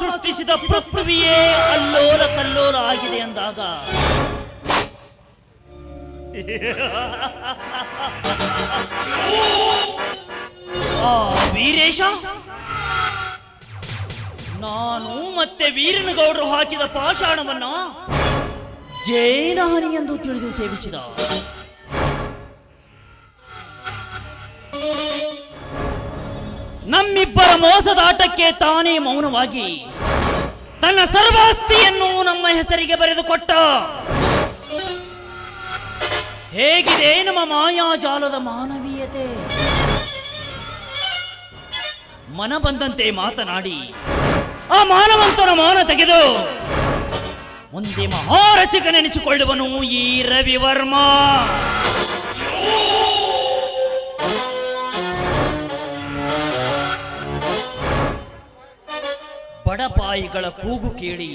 ಸೃಷ್ಟಿಸಿದ ಪೃಥ್ವಿಯೇ ಅಲ್ಲೋಲ ಕಲ್ಲೋಲ ಆಗಿದೆ ಅಂದಾಗ. ಆ ವೀರೇಶ, ನಾನು ಮತ್ತೆ ವೀರನಗೌಡರು ಹಾಕಿದ ಪಾಷಾಣವನ್ನ ಜೈನಹನಿ ಎಂದು ತಿಳಿದು ಸೇವಿಸಿದ. ನಮ್ಮಿಬ್ಬರ ಮೋಸದ ಆಟಕ್ಕೆ ತಾನೇ ಮೌನವಾಗಿ ತನ್ನ ಸರ್ವಾಸ್ತಿಯನ್ನು ನಮ್ಮ ಹೆಸರಿಗೆ ಬರೆದುಕೊಟ್ಟ. ಹೇಗಿದೆ ನಮ್ಮ ಮಾಯಾಜಾಲದ ಮಾನವೀಯತೆ? ಮನ ಬಂದಂತೆ ಮಾತನಾಡಿ, ಆ ಮಾನವಂತನ ಮಾನ ತೆಗೆದು ಮುಂದೆ ಮಹಾರಸಿಕನೆನಿಸಿಕೊಳ್ಳುವನು ಈ ರವಿವರ್ಮ. ಬಡಪಾಯಿಗಳ ಕೂಗು ಕೇಳಿ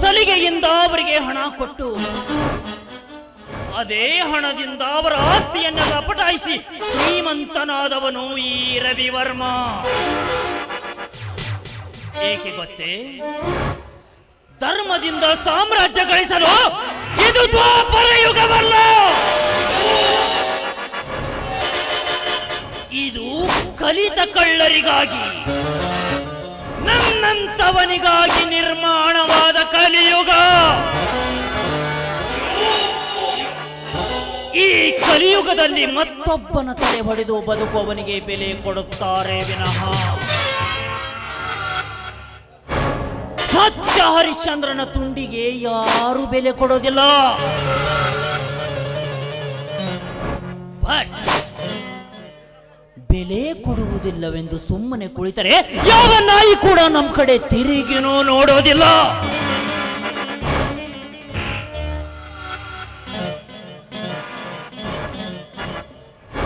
ಸಲಿಗೆಯಿಂದ ಅವರಿಗೆ ಹಣ ಕೊಟ್ಟು ಅದೇ ಹಣದಿಂದ ಅವರ ಆಸ್ತಿಯನ್ನು ಪಟಾಯಿಸಿ ಶ್ರೀಮಂತನಾದವನು ಈ ರವಿವರ್ಮ. ಏಕೆ ಗೊತ್ತೇ? ಧರ್ಮದಿಂದ ಸಾಮ್ರಾಜ್ಯ ಗಳಿಸಲು ಇದು ದ್ವಾಪರ ಯುಗವಲ್ಲ! ಇದು ಕಲಿತ ಕಳ್ಳರಿಗಾಗಿ. ನನ್ನಂತವನಿಗಾಗಿ ನಿರ್ಮಾಣವಾದ ಕಲಿಯುಗ. ಈ ಕಲಿಯುಗದಲ್ಲಿ ಮತ್ತೊಬ್ಬನ ತಲೆ ಹೊಡೆದು ಬದುಕುವವನಿಗೆ ಬೆಲೆ ಕೊಡುತ್ತಾರೆ ವಿನಃ. ಸತ್ಯ ಹರಿಶ್ಚಂದ್ರನ ತುಂಡಿಗೆ ಯಾರು ಬೆಲೆ ಕೊಡೋದಿಲ್ಲ ಬಟ್ ಬೆಲೆ ಕೊಡುವುದಿಲ್ಲವೆಂದು ಸುಮ್ಮನೆ ಕುಳಿತರೆ ಯಾವ ನಾಯಿ ಕೂಡ ನಮ್ಮ ಕಡೆ ತಿರುಗಿನೂ ನೋಡೋದಿಲ್ಲ.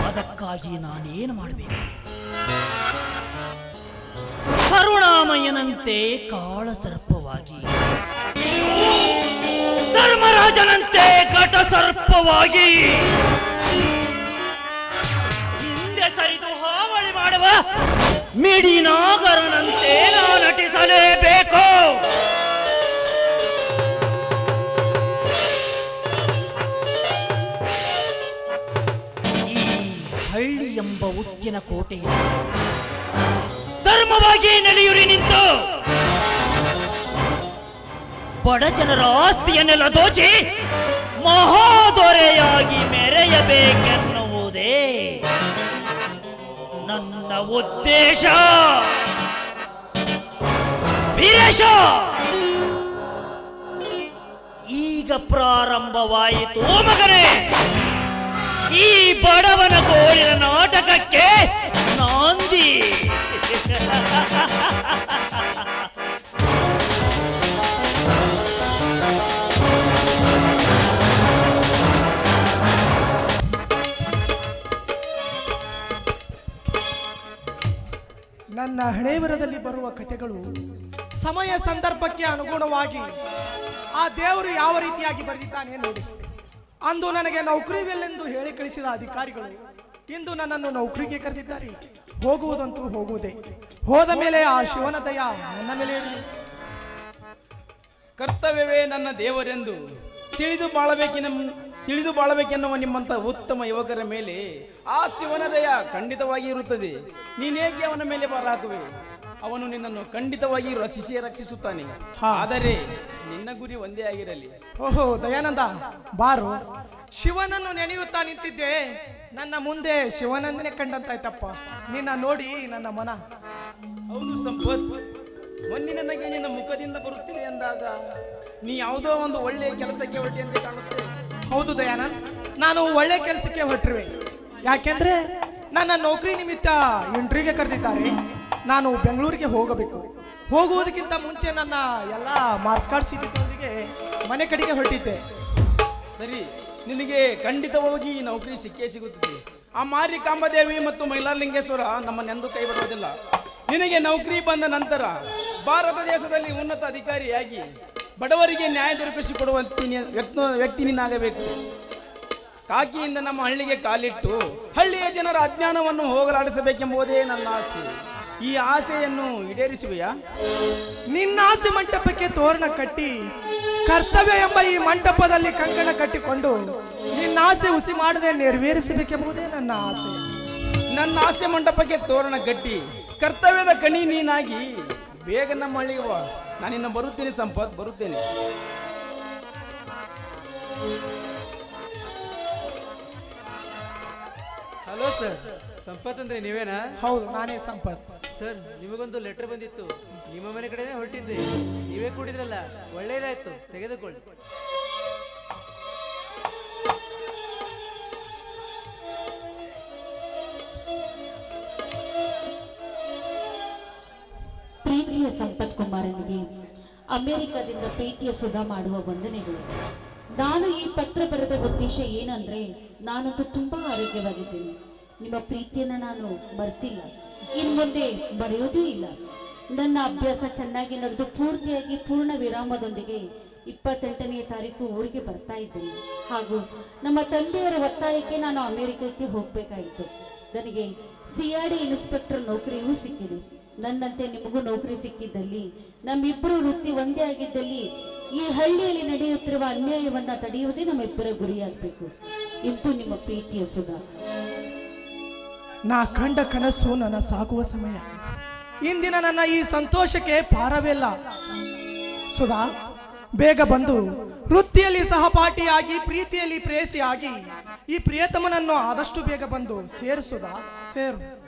ಅದಕ್ಕಾಗಿ ನಾನೇನು ಮಾಡಬೇಕು? ಕರುಣಾಮಯ್ಯನಂತೆ ಕಾಳಸರ್ಪವಾಗಿ, ಧರ್ಮರಾಜನಂತೆ ಘಟಸರ್ಪವಾಗಿ ಮಿಡಿನಾಗರನಂತೆ ನಾ ನಟಿಸಲೇಬೇಕು. ಈ ಹಳ್ಳಿ ಎಂಬ ಉಕ್ಕಿನ ಕೋಟೆಯ ಧರ್ಮವಾಗಿ ನೆಲೆಯುರಿ ನಿಂತು. ಬಡ ಜನರ ಆಸ್ತಿಯನ್ನೆಲ್ಲ ದೋಚಿ ಮಹಾದೊರೆಯಾಗಿ ಮೆರೆಯಬೇಕೆನ್ನುವುದೇ ನನ್ನ ಉದ್ದೇಶ. ವೀರೇಶ! ಈಗ ಪ್ರಾರಂಭವಾಯಿತು ಮಗನೇ. ಈ ಬಡವನ ಗೋಳಿನ ನಾಟಕಕ್ಕೆ ನಾಂದಿ. ನನ್ನ ಹಣೆಬರದಲ್ಲಿ ಬರುವ ಕಥೆಗಳು ಸಮಯ ಸಂದರ್ಭಕ್ಕೆ ಅನುಗುಣವಾಗಿ ಆ ದೇವರು ಯಾವ ರೀತಿಯಾಗಿ ಬರೆದಿದ್ದಾನೆ ನೋಡಿ. ಅಂದು ನನಗೆ ನೌಕರಿವೆಲ್ಲೆಂದು ಹೇಳಿ ಕಳಿಸಿದ ಅಧಿಕಾರಿಗಳು, ಇಂದು ನನ್ನನ್ನು ನೌಕರಿಗೆ ಕರೆದಿದ್ದಾರೆ. ಹೋಗುವುದಂತೂ ಹೋಗುವುದೇ. ಹೋದ ಮೇಲೆ ಆ ಶಿವನ ದಯ ನನ್ನ ಮೇಲೆ ಕರ್ತವ್ಯವೇ ನನ್ನ ದೇವರೆಂದು ತಿಳಿದು ಬಾಳಬೇಕಿನ ತಿಳಿದು ಬಾಳಬೇಕೆನ್ನುವ ನಿಮ್ಮಂತ ಉತ್ತಮ ಯುವಕರ ಮೇಲೆ ಆ ಶಿವನ ದಯ ಖಂಡಿತವಾಗಿ ಇರುತ್ತದೆ. ನೀನೇಕೆ ಅವನ ಮೇಲೆ ಬಾರ ಹಾಕುವೆ ಅವನು ನಿನ್ನನ್ನು ಖಂಡಿತವಾಗಿ ರಕ್ಷಿಸಿ ರಕ್ಷಿಸುತ್ತಾನೆ. ಹಾ. ಆದರೆ ನಿನ್ನ ಗುರಿ ಒಂದೇ ಆಗಿರಲಿ. ಓಹೋ ದಯಾನಂದ ಬಾರು. ಶಿವನನ್ನು ನೆನೆಯುತ್ತಾ ನಿಂತಿದ್ದೆ. ನನ್ನ ಮುಂದೆ ಶಿವನನ್ನೇ ಕಂಡಂತಾಯ್ತಪ್ಪ. ನಿನ್ನ ನೋಡಿ ನನ್ನ ಮನ. ಹೌದು ಸಂಪತ್. ಮೊನ್ನೆ ನನಗೆ ನಿನ್ನ ಮುಖದಿಂದ ಬರುತ್ತಿದೆ ಎಂದಾಗ ನೀ ಯಾವುದೋ ಒಂದು ಒಳ್ಳೆಯ ಕೆಲಸಕ್ಕೆ ಹೊರಟಿಯಂತೆ ಕಾಣುತ್ತೆ ಹೌದು ದಯಾನಂದ್, ನಾನು ಒಳ್ಳೆ ಕೆಲಸಕ್ಕೆ ಹೊರಟಿರುವೆ. ಯಾಕೆಂದ್ರೆ ನನ್ನ ನೌಕರಿ ನಿಮಿತ್ತ ಇಂಟ್ರಿಗೆ ಕರೆದಿದ್ದಾರೆ. ನಾನು ಬೆಂಗಳೂರಿಗೆ ಹೋಗಬೇಕು. ಹೋಗುವುದಕ್ಕಿಂತ ಮುಂಚೆ ನನ್ನ ಎಲ್ಲ ಮಾರ್ಕ್ಸ್ ಕಾರ್ಡ್ ಸಿದ್ಧತೆಯೊಂದಿಗೆ ಮನೆ ಕಡೆಗೆ ಹೊರಟಿದ್ದೆ. ಸರಿ, ನಿನಗೆ ಖಂಡಿತವಾಗಿ ನೌಕರಿ ಸಿಕ್ಕೇ ಸಿಗುತ್ತದೆ. ಆ ಮಾರಿ ಕಾಂಬದೇವಿ ಮತ್ತು ಮೈಲಾರಲಿಂಗೇಶ್ವರ ನಮ್ಮನ್ನೆಂದೂ ಕೈ ಬಿಡುವುದಿಲ್ಲ ನಿನಗೆ ನೌಕರಿ ಬಂದ ನಂತರ ಭಾರತ ದೇಶದಲ್ಲಿ ಉನ್ನತ ಅಧಿಕಾರಿಯಾಗಿ ಬಡವರಿಗೆ ನ್ಯಾಯ ದೊರಕಿಸಿಕೊಡುವಂತ ವ್ಯಕ್ತ ವ್ಯಕ್ತಿ ನೀನಾಗಬೇಕು ಕಾಕಿಯಿಂದ ನಮ್ಮ ಹಳ್ಳಿಗೆ ಕಾಲಿಟ್ಟು ಹಳ್ಳಿಯ ಜನರ ಅಜ್ಞಾನವನ್ನು ಹೋಗಲಾಡಿಸಬೇಕೆಂಬುದೇ ನನ್ನ ಆಸೆ. ಈ ಆಸೆಯನ್ನು ಈಡೇರಿಸುವೆಯಾ? ನಿನ್ನ ಆಸೆ ಮಂಟಪಕ್ಕೆ ತೋರಣ ಕಟ್ಟಿ ಕರ್ತವ್ಯ ಎಂಬ ಈ ಮಂಟಪದಲ್ಲಿ ಕಂಕಣ ಕಟ್ಟಿಕೊಂಡು ನಿನ್ನ ಆಸೆ ಹುಸಿ ಮಾಡದೆ ನೆರವೇರಿಸಬೇಕೆಂಬುದೇ ನನ್ನ ಆಸೆ. ನನ್ನ ಆಸೆ ಮಂಟಪಕ್ಕೆ ತೋರಣ ಕಟ್ಟಿ ಕರ್ತವ್ಯದ ಕಣಿ ನೀನಾಗಿ ಬೇಗ ನಮ್ಮ ಹಳ್ಳಿಗೆ ನಾನಿನ್ನ ಬರುತ್ತೇನೆ ಸಂಪತ್ ಬರುತ್ತೇನೆ. ಹಲೋ ಸರ್ ಸಂಪತ್ ಅಂದ್ರೆ ನೀವೇನಾ? ಹೌದು ನಾನೇ ಸಂಪತ್. ಸರ್ ನಿಮಗೊಂದು ಲೆಟರ್ ಬಂದಿತ್ತು. ನಿಮ್ಮ ಮನೆ ಕಡೆನೇ ಹೊರಟಿದ್ದೆ. ನೀವೇ ಕೂಡಿದ್ರಲ್ಲ ಒಳ್ಳೇದಾಯ್ತು ತೆಗೆದುಕೊಳ್ಳಿ. ಕುಮಾರನಿಗೆ ಅಮೆರಿಕದಿಂದ ಪ್ರೀತಿಯ ಸುಧಾ ಮಾಡುವ ವಂದನೆಗಳು. ನಾನು ಈ ಪತ್ರ ಬರೆದ ಉದ್ದೇಶ ಏನಂದ್ರೆ ನಾನಂತೂ ತುಂಬಾ ಆರೋಗ್ಯವಾಗಿದ್ದೀನಿ. ನಿಮ್ಮ ಪ್ರೀತಿಯನ್ನ ನಾನು ಮರ್ತಿಲ್ಲ. ಇನ್ ಮುಂದೆ ಬರೆಯೋದೂ ಇಲ್ಲ. ನನ್ನ ಅಭ್ಯಾಸ ಚೆನ್ನಾಗಿ ನಡೆದು ಪೂರ್ತಿಯಾಗಿ ಪೂರ್ಣ ವಿರಾಮದೊಂದಿಗೆ ಇಪ್ಪತ್ತೆಂಟನೇ ತಾರೀಕು ಊರಿಗೆ ಬರ್ತಾ ಇದ್ದೇನೆ. ಹಾಗೂ ನಮ್ಮ ತಂದೆಯವರ ಒತ್ತಾಯಕ್ಕೆ ನಾನು ಅಮೆರಿಕಕ್ಕೆ ಹೋಗಬೇಕಾಯಿತು. ನನಗೆ ಸಿಆರ್ಡಿ ಇನ್ಸ್ಪೆಕ್ಟರ್ ನೌಕರಿಯೂ ಸಿಕ್ಕಿದೆ. ನನ್ನಂತೆ ನಿಮಗೂ ನೌಕರಿ ಸಿಕ್ಕಿದ್ದಲ್ಲಿ, ನಮ್ಮಿಬ್ಬರು ವೃತ್ತಿ ಒಂದೇ ಆಗಿದ್ದಲ್ಲಿ, ಈ ಹಳ್ಳಿಯಲ್ಲಿ ನಡೆಯುತ್ತಿರುವ ಅನ್ಯಾಯವನ್ನ ತಡೆಯುವುದೇ ನಮ್ಮಿಬ್ಬರ ಗುರಿಯಾಗಬೇಕು. ಇಂದು ನಿಮ್ಮ ಪ್ರೀತಿಯ ಸುಧ. ನಾ ಕಂಡ ಕನಸು ನನ್ನ ಸಾಗುವ ಸಮಯ. ಇಂದಿನ ನನ್ನ ಈ ಸಂತೋಷಕ್ಕೆ ಪಾರವಿಲ್ಲ. ಸುಧಾ, ಬೇಗ ಬಂದು ವೃತ್ತಿಯಲ್ಲಿ ಸಹಪಾಠಿಯಾಗಿ, ಪ್ರೀತಿಯಲ್ಲಿ ಪ್ರೇಯಸಿಯಾಗಿ ಈ ಪ್ರಿಯತಮನನ್ನು ಆದಷ್ಟು ಬೇಗ ಬಂದು ಸೇರು ಸುಧಾ, ಸೇರು.